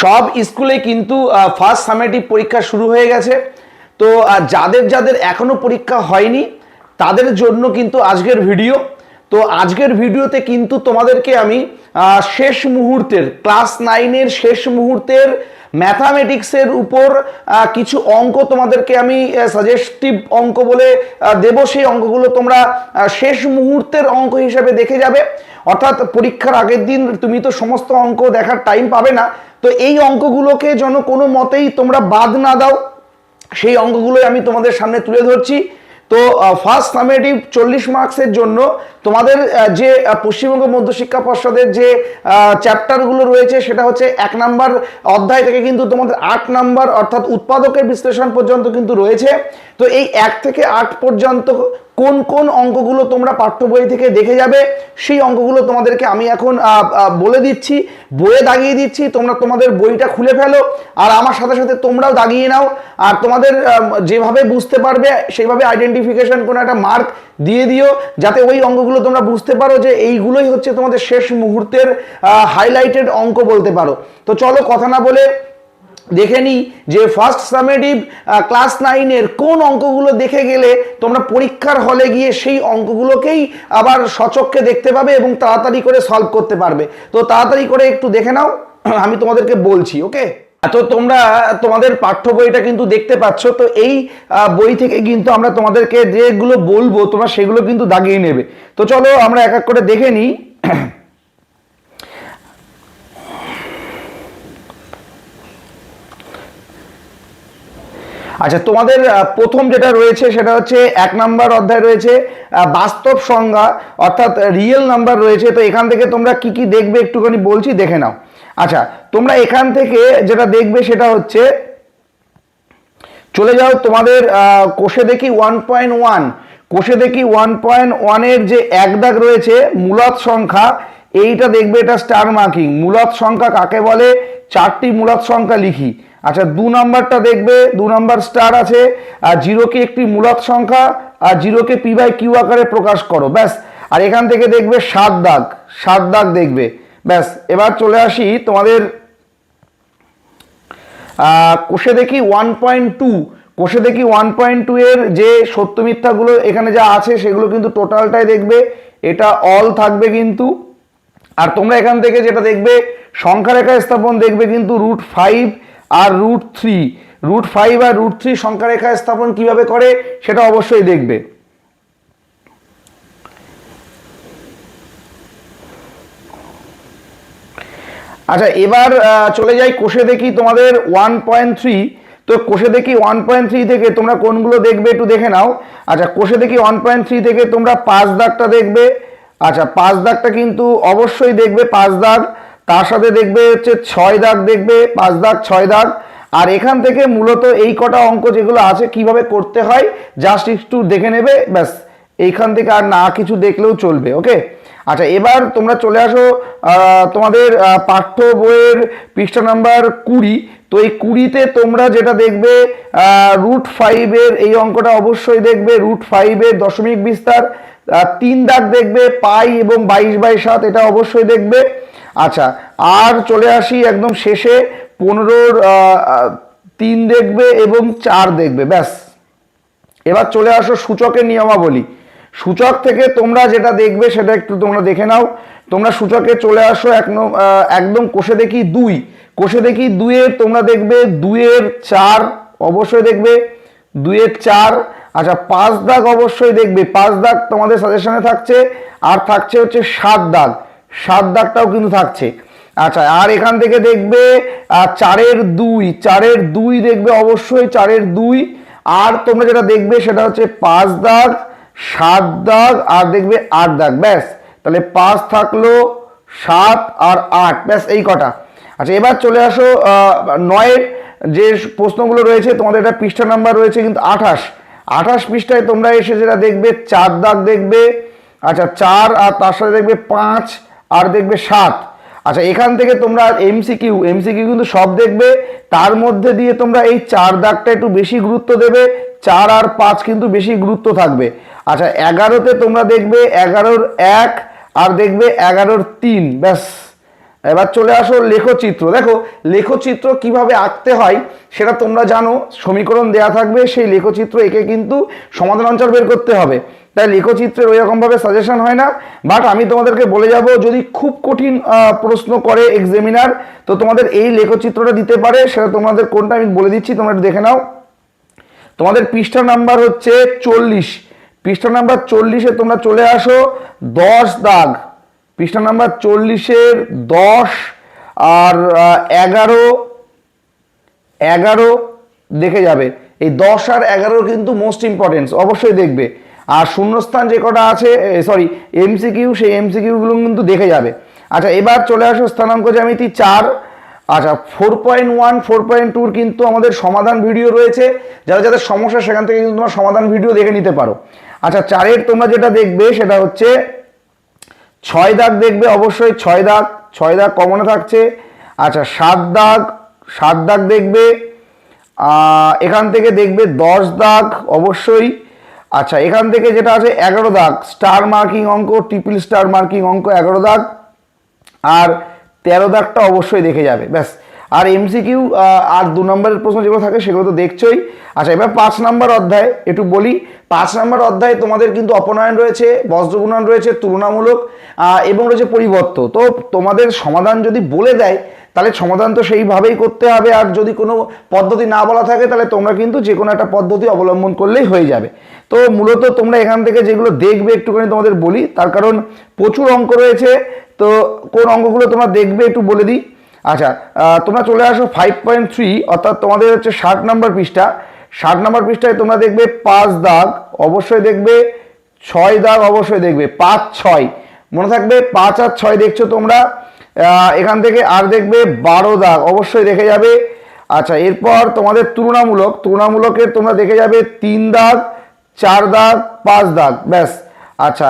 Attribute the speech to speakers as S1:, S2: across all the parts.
S1: সব স্কুলে কিন্তু ফার্স্ট সামেটিভ পরীক্ষা শুরু হয়ে গেছে। তো যাদের যাদের এখনও পরীক্ষা হয়নি, তাদের জন্য কিন্তু আজকের ভিডিও তো আজকের ভিডিওতে কিন্তু তোমাদেরকে আমি শেষ মুহূর্তের, ক্লাস নাইনের শেষ মুহূর্তের ম্যাথামেটিক্সের উপর কিছু অঙ্ক তোমাদেরকে আমি সাজেস্টিভ অঙ্ক বলে দেব। সেই অঙ্কগুলো তোমরা শেষ মুহূর্তের অঙ্ক হিসেবে দেখে যাবে। অর্থাৎ পরীক্ষার আগের দিন তুমি তো সমস্ত অঙ্ক দেখার টাইম পাবে না। তো এই অঙ্কগুলোকে যেন কোনো মতেই তোমরা বাদ না দাও। সেই অঙ্কগুলোই আমি তোমাদের সামনে তুলে ধরছি। তো ফার্স্ট সামেটিভ চল্লিশ মার্কসের জন্য তোমাদের যে পশ্চিমবঙ্গ মধ্যশিক্ষা পর্ষদের যে চ্যাপ্টারগুলো রয়েছে, সেটা হচ্ছে এক নাম্বার অধ্যায় থেকে কিন্তু তোমাদের আট নাম্বার অর্থাৎ উৎপাদকের বিশ্লেষণ পর্যন্ত কিন্তু রয়েছে। তো এই এক থেকে আট পর্যন্ত কোন কোন অঙ্কগুলো তোমরা পাঠ্য বই থেকে দেখে যাবে, সেই অঙ্কগুলো তোমাদেরকে আমি এখন বলে দিচ্ছি, বইয়ে দাগিয়ে দিচ্ছি, তোমরা তোমাদের বইটা খুলে ফেলো, আর আমার সাথে সাথে তোমরাও দাগিয়ে নাও, আর তোমাদের যেভাবে বুঝতে পারবে, সেইভাবে আইডেন্টিফিকেশন কোনো একটা মার্ক দিয়ে দিও, যাতে ওই অঙ্কগুলো তোমরা বুঝতে পারো যে এইগুলোই হচ্ছে তোমাদের শেষ মুহূর্তের হাইলাইটেড অঙ্ক বলতে পারো। তো চলো কথা না বলে দেখে নিই যে ফার্স্ট সামেটিভ ক্লাস নাইনের কোন অঙ্কগুলো দেখে গেলে তোমরা পরীক্ষার হলে গিয়ে সেই অঙ্কগুলোকেই আবার সচক্ষে দেখতে পাবে এবং তাড়াতাড়ি করে সলভ করতে পারবে। তো তাড়াতাড়ি করে একটু দেখে নাও, আমি তোমাদেরকে বলছি ওকে তো তোমরা তোমাদের পাঠ্য বইটা কিন্তু দেখতে পাচ্ছ, তো এই বই থেকে কিন্তু আমরা তোমাদেরকে যেগুলো বলব, তোমরা সেগুলো কিন্তু দাগিয়ে নেবে। তো চলো আমরা এক এক করে দেখে নিই। আচ্ছা তোমাদের প্রথম যেটা রয়েছে সেটা হচ্ছে এক নাম্বার অধ্যায় রয়েছে বাস্তব সংজ্ঞা, অর্থাৎ রিয়েল নাম্বার রয়েছে, তো এখান থেকে তোমরা কি কি দেখবে একটুখানি বলছি, দেখে নাও। আচ্ছা তোমরা এখান থেকে যেটা দেখবে সেটা হচ্ছে, চলে যাও তোমাদের কোষে দেখি ওয়ান পয়েন্ট ওয়ান কোষে দেখি ওয়ান পয়েন্ট ওয়ানের যে এক দাগ রয়েছে, মূলত সংখ্যা, এইটা দেখবে এটা স্টার মার্কিং মূলত সংখ্যা কাকে বলে? চারটি মূলত সংখ্যা লিখি। আচ্ছা দু নাম্বারটা দেখবে, দু নাম্বার স্টার আছে, আর জিরোকে একটি মূলত সংখ্যা, আর জিরোকে পি বাই কিউ আকারে প্রকাশ করো, ব্যাস। আর এখান থেকে দেখবে সাত দাগ সাত দাগ দেখবে। ব্যাস, এবার চলে আসি তোমাদের কোষে দেখি ওয়ান পয়েন্ট টু কোষে দেখি ওয়ান পয়েন্ট টু এর যে সত্য মিথ্যাগুলো এখানে যা আছে সেগুলো কিন্তু টোটালটাই দেখবে। এটা অল থাকবে কিন্তু। আর তোমরা এখান থেকে যেটা দেখবে সংখ্যা রেখা স্থাপন দেখবে কিন্তু রুট ফাইভ আর রুট থ্রি রুট ফাইভ আর রুট থ্রি সংখ্যা রেখা স্থাপন কীভাবে করে, সেটা অবশ্যই দেখবে। আচ্ছা এবার চলে যাই কোষে দেখি তোমাদের ওয়ান পয়েন্ট থ্রি তো কোষে দেখি ওয়ান পয়েন্ট থ্রি থেকে তোমরা কোনগুলো দেখবে একটু দেখে নাও। আচ্ছা কোষে দেখি ওয়ান পয়েন্ট থ্রি থেকে তোমরা পাঁচ দাগটা দেখবে। আচ্ছা পাঁচ দাগটা কিন্তু অবশ্যই দেখবে পাঁচ দাগ। তার সাথে দেখবে হচ্ছে ছয় দাগ দেখবে, পাঁচ দাগ, ছয় দাগ। আর এখান থেকে মূলত এই কটা অঙ্ক যেগুলো আছে, কীভাবে করতে হয়, জাস্ট একটু দেখে নেবে, ব্যাস। এইখান থেকে আর না কিছু দেখলেও চলবে, ওকে? আচ্ছা এবার তোমরা চলে আসো তোমাদের পাঠ্য বইয়ের পৃষ্ঠা নাম্বার কুড়ি। তো এই কুড়িতে তোমরা যেটা দেখবে রুট ফাইভের এই অঙ্কটা অবশ্যই দেখবে, রুট ফাইভের দশমিক বিস্তার। তিন দাগ দেখবে, পাই এবং বাইশ বাই সাত, এটা অবশ্যই দেখবে। আচ্ছা আর চলে আসি একদম শেষে, পনেরোর তিন দেখবে এবং চার দেখবে, ব্যাস। এবার চলে আসো সূচকের নিয়মাবলী। সূচক থেকে তোমরা যেটা দেখবে সেটা একটু তোমরা দেখে নাও। তোমরা সূচকে চলে আসো এক একদম কোষে দেখি দুই। কোষে দেখি দুইয়ের তোমরা দেখবে দুইয়ের চার অবশ্যই দেখবে। দুইয়ের চার। আচ্ছা পাঁচ দাগ অবশ্যই দেখবে। পাঁচ দাগ তোমাদের সাজেশনে থাকছে। আর থাকছে হচ্ছে সাত দাগ। সাত দাগটাও কিন্তু থাকছে। আচ্ছা আর এখান থেকে দেখবে চারের দুই। চারের দুই দেখবে অবশ্যই চারের দুই। আর তোমরা যেটা দেখবে সেটা হচ্ছে পাঁচ দাগ। সাত দাগ আর দেখবে আট দাগ, ব্যাস। তাহলে পাঁচ থাকল সাত আর আট, ব্যাস এই কটা। আচ্ছা এবার চলে আসো নয়ের যে প্রশ্নগুলো রয়েছে, তোমাদের একটা পৃষ্ঠা নাম্বার রয়েছে কিন্তু আঠাশ। আঠাশ পৃষ্ঠায় তোমরা এসে যেটা দেখবে, চার দাগ দেখবে আচ্ছা চার আর তার সাথে দেখবে পাঁচ আর দেখবে সাত। আচ্ছা এখান থেকে তোমরা এমসিকিউ এমসিকিউ কিন্তু সব দেখবে, তার মধ্যে দিয়ে তোমরা এই চার দাগটা একটু বেশি গুরুত্ব দেবে, চার আর পাঁচ কিন্তু বেশি গুরুত্ব থাকবে। আচ্ছা এগারোতে তোমরা দেখবে এগারোর এক আর দেখবে এগারোর তিন, ব্যাস। এবার চলে আসো লেখচিত্র। দেখো, লেখচিত্র কীভাবে আঁকতে হয় সেটা তোমরা জানো, সমীকরণ দেয়া থাকবে, সেই লেখচিত্র এঁকে কিন্তু সমাধান অঞ্চল বের করতে হবে। তাই লেখচিত্রের ওই রকমভাবে সাজেশন হয় না বাট আমি তোমাদেরকে বলে যাব, যদি খুব কঠিন প্রশ্ন করে এক্সামিনার তো তোমাদের এই লেখচিত্রটা দিতে পারে, সেটা তোমাদের কোনটা আমি বলে দিচ্ছি, তোমরা দেখে নাও। তোমাদের পৃষ্ঠা নাম্বার হচ্ছে চল্লিশ। পৃষ্ঠা নাম্বার চল্লিশে তোমরা চলে আসো, দশ দাগ। পৃষ্ঠা নাম্বার চল্লিশের দশ আর এগারো এগারো দেখে যাবে। এই দশ আর এগারো কিন্তু মোস্ট ইম্পর্টেন্স অবশ্যই দেখবে। আর শূন্যস্থান যে কটা আছে সরি এমসিকিউ সেই এমসিকিউগুলো কিন্তু দেখে যাবে। আচ্ছা এবার চলে আসো স্থানাঙ্ক জ্যামিতি চার। আচ্ছা four point one four point two কিন্তু আমাদের সমাধান ভিডিও রয়েছে। যারা যাদের সমস্যা, সেখান থেকে কিন্তু তোমরা সমাধান ভিডিও দেখে নিতে পারো। আচ্ছা চারের তোমরা যেটা দেখবে, সেটা হচ্ছে ছয় দাগ দেখবে, অবশ্যই ছয় দাগ ছয় দাগ কমনে থাকছে। আচ্ছা সাত দাগ সাত দাগ দেখবে এখান থেকে দেখবে দশ দাগ, অবশ্যই। আচ্ছা এখান থেকে যেটা আছে, এগারো দাগ। স্টার মার্কিং অঙ্ক, ট্রিপল স্টার মার্কিং অঙ্ক, এগারো দাগ। আর তেরো দাগটা অবশ্যই দেখে যাবে, ব্যাস। আর এমসিকিউ আর দু নম্বরের প্রশ্ন যেগুলো থাকে সেগুলো তো দেখছোই। আচ্ছা এবার পাঁচ নম্বর অধ্যায় একটু বলি। পাঁচ নম্বর অধ্যায়ে তোমাদের কিন্তু অপনয়ন রয়েছে, বজ্রগুণন রয়েছে, তুলনামূলক এবং রয়েছে পরিবর্ত। তো তোমাদের সমাধান যদি বলে দেয়, তাহলে সমাধান তো সেইভাবেই করতে হবে। আর যদি কোনো পদ্ধতি না বলা থাকে, তাহলে তোমরা কিন্তু যে কোনো একটা পদ্ধতি অবলম্বন করলেই হয়ে যাবে। তো মূলত তোমরা এখান থেকে যেগুলো দেখবে একটুখানি তোমাদের বলি। তার কারণ প্রচুর অঙ্ক রয়েছে। তো কোন অঙ্কগুলো তোমরা দেখবে একটু বলে দিই। আচ্ছা তোমরা চলে আসো ফাইভ পয়েন্ট থ্রি অর্থাৎ তোমাদের হচ্ছে ষাট নম্বর পৃষ্ঠা। ষাট নম্বর পৃষ্ঠায় তোমরা দেখবে পাঁচ দাগ, অবশ্যই দেখবে ছয় দাগ, অবশ্যই দেখবে পাঁচ ছয়। মনে থাকবে পাঁচ আর ছয় দেখছ তোমরা এখান থেকে আর দেখবে বারো দাগ, অবশ্যই দেখে যাবে। আচ্ছা এরপর তোমাদের তুলনামূলক তুলনামূলকের তোমরা দেখে যাবে তিন দাগ, চার দাগ, পাঁচ দাগ, ব্যাস। আচ্ছা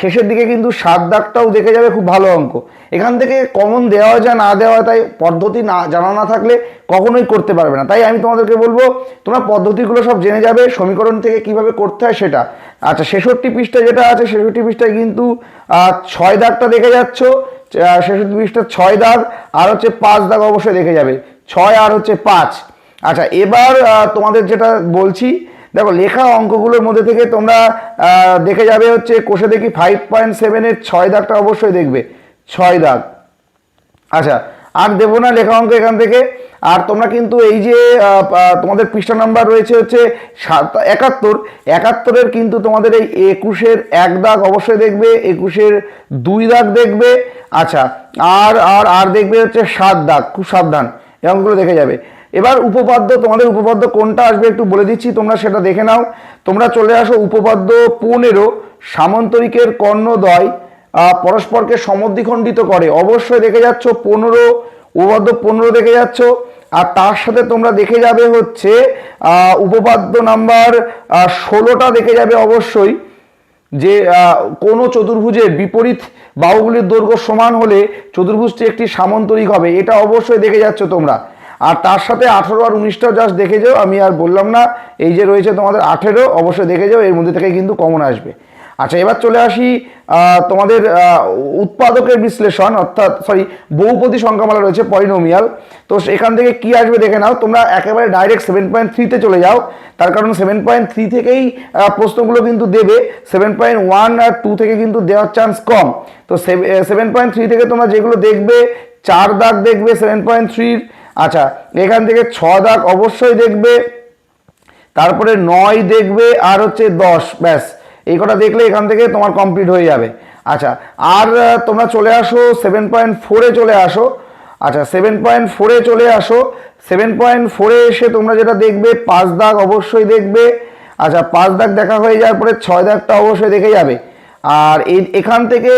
S1: শেষের দিকে কিন্তু সাত দাগটাও দেখে যাবে খুব ভালো অঙ্ক। এখান থেকে কমন দেওয়া হয় যা না দেওয়া তাই পদ্ধতি না, জানা না থাকলে কখনোই করতে পারবে না। তাই আমি তোমাদেরকে বলব, তোমরা পদ্ধতিগুলো সব জেনে যাবে, সমীকরণ থেকে কীভাবে করতে হয় সেটা। আচ্ছা ছেষট্টি পৃষ্ঠা যেটা আছে, ছেষট্টি পৃষ্ঠায় কিন্তু ছয় দাগটা দেখে যাচ্ছ ছেষট্টি পৃষ্ঠা ছয় দাগ, আর হচ্ছে পাঁচ দাগ অবশ্যই দেখে যাবে। ছয় আর হচ্ছে পাঁচ। আচ্ছা এবার তোমাদের যেটা বলছি দেখো, লেখা অঙ্কগুলোর মধ্যে থেকে তোমরা দেখে যাবে হচ্ছে কোষে দেখি ফাইভ পয়েন্ট সেভেনের ছয় দাগটা অবশ্যই দেখবে। ছয় দাগ। আচ্ছা আর দেবো না লেখা অঙ্ক এখান থেকে। আর তোমরা কিন্তু এই যে তোমাদের পৃষ্ঠা নাম্বার রয়েছে হচ্ছে সাত, একাত্তর। একাত্তরের কিন্তু তোমাদের এই একুশের এক দাগ অবশ্যই দেখবে, একুশের দুই দাগ দেখবে। আচ্ছা আর আর আর দেখবে হচ্ছে সাত দাগ। খুব সাবধান। অঙ্কগুলো দেখে যাবে। এবার উপপাদ্য তোমাদের উপপাদ্য কোনটা আসবে একটু বলে দিচ্ছি তোমরা সেটা দেখে নাও। তোমরা চলে আসো উপপাদ্য পনেরো সামন্তরিকের কর্ণদ্বয় আহ, পরস্পরকে সমদ্বিখণ্ডিত করে। অবশ্যই দেখে যাচ্ছ পনেরো উপপাদ্য পনেরো দেখে যাচ্ছ। আর তার সাথে তোমরা দেখে যাবে হচ্ছে উপপাদ্য নাম্বার ষোলোটা দেখে যাবে অবশ্যই। যে কোনো চতুর্ভুজের বিপরীত বাহুগুলির দৈর্ঘ্য সমান হলে চতুর্ভুজটি একটি সামন্তরিক হবে। এটা অবশ্যই দেখে যাচ্ছ তোমরা। আর তার সাথে আঠেরো আর উনিশটাও জাস্ট দেখে যাও, আমি আর বললাম না, এই যে রয়েছে তোমাদের আঠেরো, অবশ্যই দেখে যাও, এর মধ্যে থেকে কিন্তু কমন আসবে। আচ্ছা এবার চলে আসি তোমাদের উৎপাদকের বিশ্লেষণ, অর্থাৎ সরি বহুপদী সংখ্যামালা রয়েছে পলিনোমিয়াল তো এখান থেকে কি আসবে দেখে নাও, তোমরা একেবারে ডাইরেক্ট সেভেন পয়েন্ট থ্রিতে চলে যাও, তার কারণ সেভেন পয়েন্ট থ্রি থেকেই প্রশ্নগুলো কিন্তু দেবে সেভেন পয়েন্ট ওয়ান আর টু থেকে কিন্তু দেওয়ার চান্স কম। তো সেভেন পয়েন্ট থ্রি থেকে তোমরা যেগুলো দেখবে, চার দাগ দেখবে সেভেন পয়েন্ট থ্রির আচ্ছা এখান থেকে ছ দাগ অবশ্যই দেখবে, তারপরে নয় দেখবে, আর হচ্ছে দশ, ব্যাস। এই কটা দেখলে এখান থেকে তোমার কমপ্লিট হয়ে যাবে। আচ্ছা আর তোমরা চলে আসো সেভেন পয়েন্ট ফোরে চলে আসো। আচ্ছা সেভেন পয়েন্ট ফোরে চলে আসো। সেভেন পয়েন্ট ফোরে এসে তোমরা যেটা দেখবে, পাঁচ দাগ অবশ্যই দেখবে। আচ্ছা পাঁচ দাগ দেখা হয়ে যাওয়ার পরে ছয় দাগটা অবশ্যই দেখে যাবে। আর এই, এখান থেকে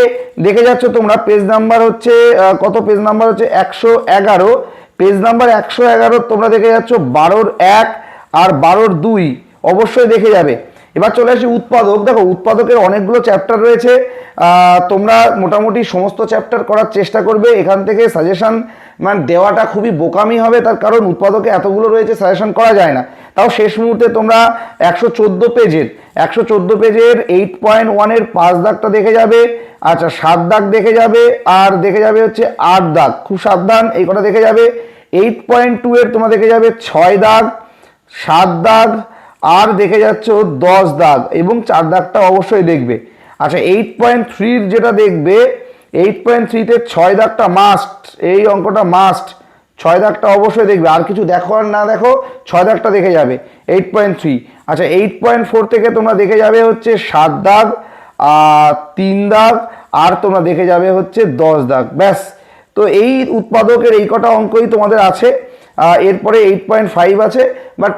S1: দেখে যাচ্ছ তোমরা পেজ নাম্বার হচ্ছে কত? পেজ নাম্বার হচ্ছে একশো এগারো। পেজ নাম্বার একশো এগারো, তোমরা দেখে যাচ্ছ বারোর এক আর বারোর দুই অবশ্যই দেখে যাবে। এবার চলে আসি উৎপাদক। দেখো, উৎপাদকের অনেকগুলো চ্যাপ্টার রয়েছে। তোমরা মোটামুটি সমস্ত চ্যাপ্টার করার চেষ্টা করবে। এখান থেকে সাজেশান মানে দেওয়াটা খুবই বোকামি হবে, তার কারণ উৎপাদকে এতগুলো রয়েছে সাজেশান করা যায় না। তাও শেষ মুহূর্তে তোমরা একশো চোদ্দ পেজের, একশো চোদ্দ পেজের এইট পয়েন্ট ওয়ানের পাঁচ দাগটা দেখে যাবে আচ্ছা সাত দাগ দেখে যাবে, আর দেখে যাবে হচ্ছে আট দাগ, খুব সাবধান, এই কটা দেখে যাবে এইট পয়েন্ট টু এর তোমরা দেখে যাবে ছয় দাগ, সাত দাগ, আর দেখে যাচ্ছ দশ দাগ, এবং চার দাগটা অবশ্যই দেখবে। আচ্ছা এইট পয়েন্ট থ্রির যেটা দেখবে এইট পয়েন্ট থ্রিতে ছয় দাগটা মাস্ট এই অঙ্কটা মাস্ট ছয় দাগটা অবশ্যই দেখবে। আর কিছু দেখো আর না দেখো, ছয় দাগটা দেখে যাবে। এইট পয়েন্ট থ্রি আচ্ছা এইট পয়েন্ট ফোর থেকে তোমরা দেখে যাবে হচ্ছে সাত দাগ আর তিন দাগ, আর তোমরা দেখে যাবে হচ্ছে দশ দাগ। ব্যাস। তো এই উৎপাদকের এই কটা অঙ্কই তোমাদের আছে। এরপরে এইট পয়েন্ট ফাইভ আছে বাট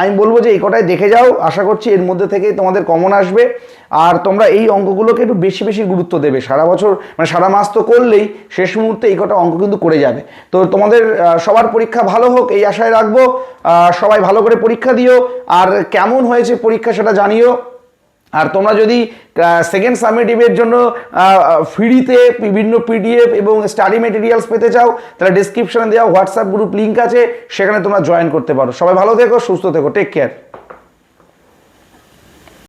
S1: আমি বলব যে এই কটায় দেখে যাও, আশা করছি এর মধ্যে থেকেই তোমাদের কমন আসবে। আর তোমরা এই অঙ্কগুলোকে একটু বেশি বেশি গুরুত্ব দেবে। সারা বছর মানে সারা মাস তো করলেই শেষ মুহূর্তে এই কটা অঙ্ক কিন্তু করে যাবে। তো তোমাদের সবার পরীক্ষা ভালো হোক, এই আশায় রাখব। সবাই ভালো করে পরীক্ষা দিও। আর কেমন হয়েছে পরীক্ষা সেটা জানিও। আর তোমরা যদি সেকেন্ড সামেটিভের জন্য ফ্রিতে বিভিন্ন পিডিএফ এবং স্টাডি মেটেরিয়ালস পেতে চাও, তাহলে ডিসক্রিপশনে দেওয়া হোয়াটসঅ্যাপ গ্রুপ লিঙ্ক আছে, সেখানে তোমরা জয়েন করতে পারো। সবাই ভালো থেকো, সুস্থ থেকো টেক কেয়ার